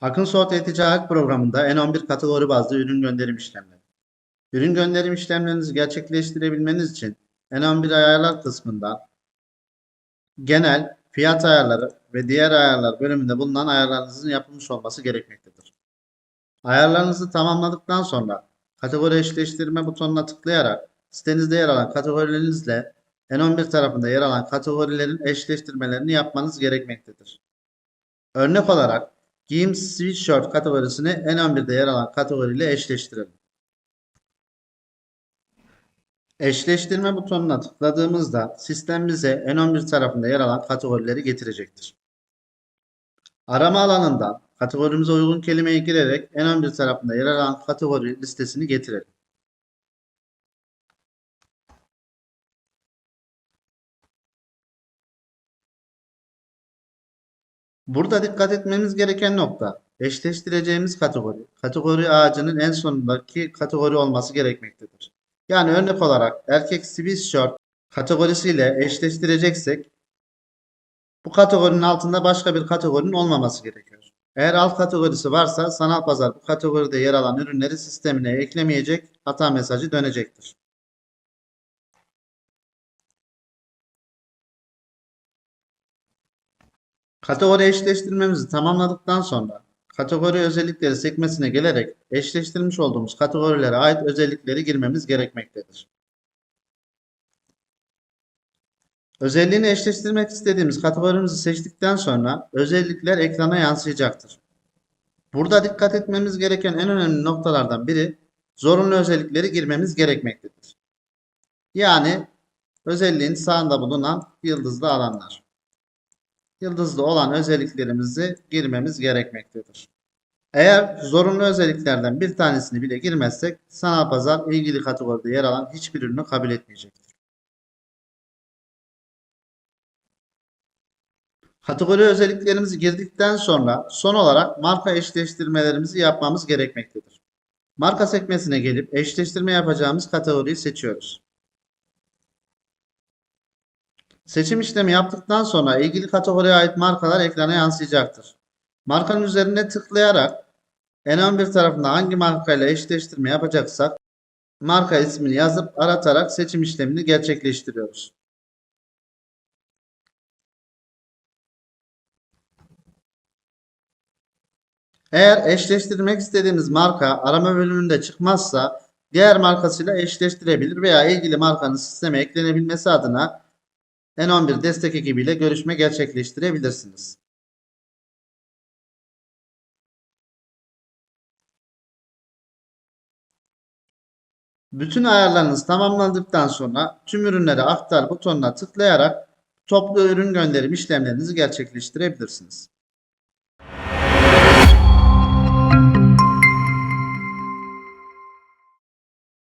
Akın Soğut E-Ticaret programında N11 kategori bazlı ürün gönderim işlemleri. Ürün gönderim işlemlerinizi gerçekleştirebilmeniz için N11 ayarlar kısmından genel, fiyat ayarları ve diğer ayarlar bölümünde bulunan ayarlarınızın yapılmış olması gerekmektedir. Ayarlarınızı tamamladıktan sonra kategori eşleştirme butonuna tıklayarak sitenizde yer alan kategorilerinizle N11 tarafında yer alan kategorilerin eşleştirmelerini yapmanız gerekmektedir. Örnek olarak giyim sweatshirt kategorisini N11'de yer alan kategoriyle eşleştirelim. Eşleştirme butonuna tıkladığımızda sistem bize N11 tarafında yer alan kategorileri getirecektir. Arama alanından kategorimize uygun kelimeyi girerek N11 tarafında yer alan kategori listesini getirelim. Burada dikkat etmemiz gereken nokta eşleştireceğimiz kategori, kategori ağacının en sonundaki kategori olması gerekmektedir. Yani örnek olarak erkek sweatshirt kategorisiyle eşleştireceksek bu kategorinin altında başka bir kategorinin olmaması gerekiyor. Eğer alt kategorisi varsa sanal pazar bu kategoride yer alan ürünleri sistemine eklemeyecek hata mesajı dönecektir. Kategori eşleştirmemizi tamamladıktan sonra kategori özellikleri sekmesine gelerek eşleştirmiş olduğumuz kategorilere ait özellikleri girmemiz gerekmektedir. Özelliğini eşleştirmek istediğimiz kategorimizi seçtikten sonra özellikler ekrana yansıyacaktır. Burada dikkat etmemiz gereken en önemli noktalardan biri zorunlu özellikleri girmemiz gerekmektedir. Yani özelliğin sağında bulunan yıldızlı alanlar yıldızlı olan özelliklerimizi girmemiz gerekmektedir. Eğer zorunlu özelliklerden bir tanesini bile girmezsek sanal pazar ilgili kategoride yer alan hiçbir ürünü kabul etmeyecektir. Kategori özelliklerimizi girdikten sonra son olarak marka eşleştirmelerimizi yapmamız gerekmektedir. Marka sekmesine gelip eşleştirme yapacağımız kategoriyi seçiyoruz. Seçim işlemi yaptıktan sonra ilgili kategoriye ait markalar ekrana yansıyacaktır. Markanın üzerine tıklayarak N11 tarafında hangi markayla eşleştirme yapacaksak marka ismini yazıp aratarak seçim işlemini gerçekleştiriyoruz. Eğer eşleştirmek istediğimiz marka arama bölümünde çıkmazsa diğer markasıyla eşleştirebilir veya ilgili markanın sisteme eklenebilmesi adına N11 destek ekibiyle görüşme gerçekleştirebilirsiniz. Bütün ayarlarınız tamamlandıktan sonra tüm ürünleri aktar butonuna tıklayarak toplu ürün gönderim işlemlerinizi gerçekleştirebilirsiniz.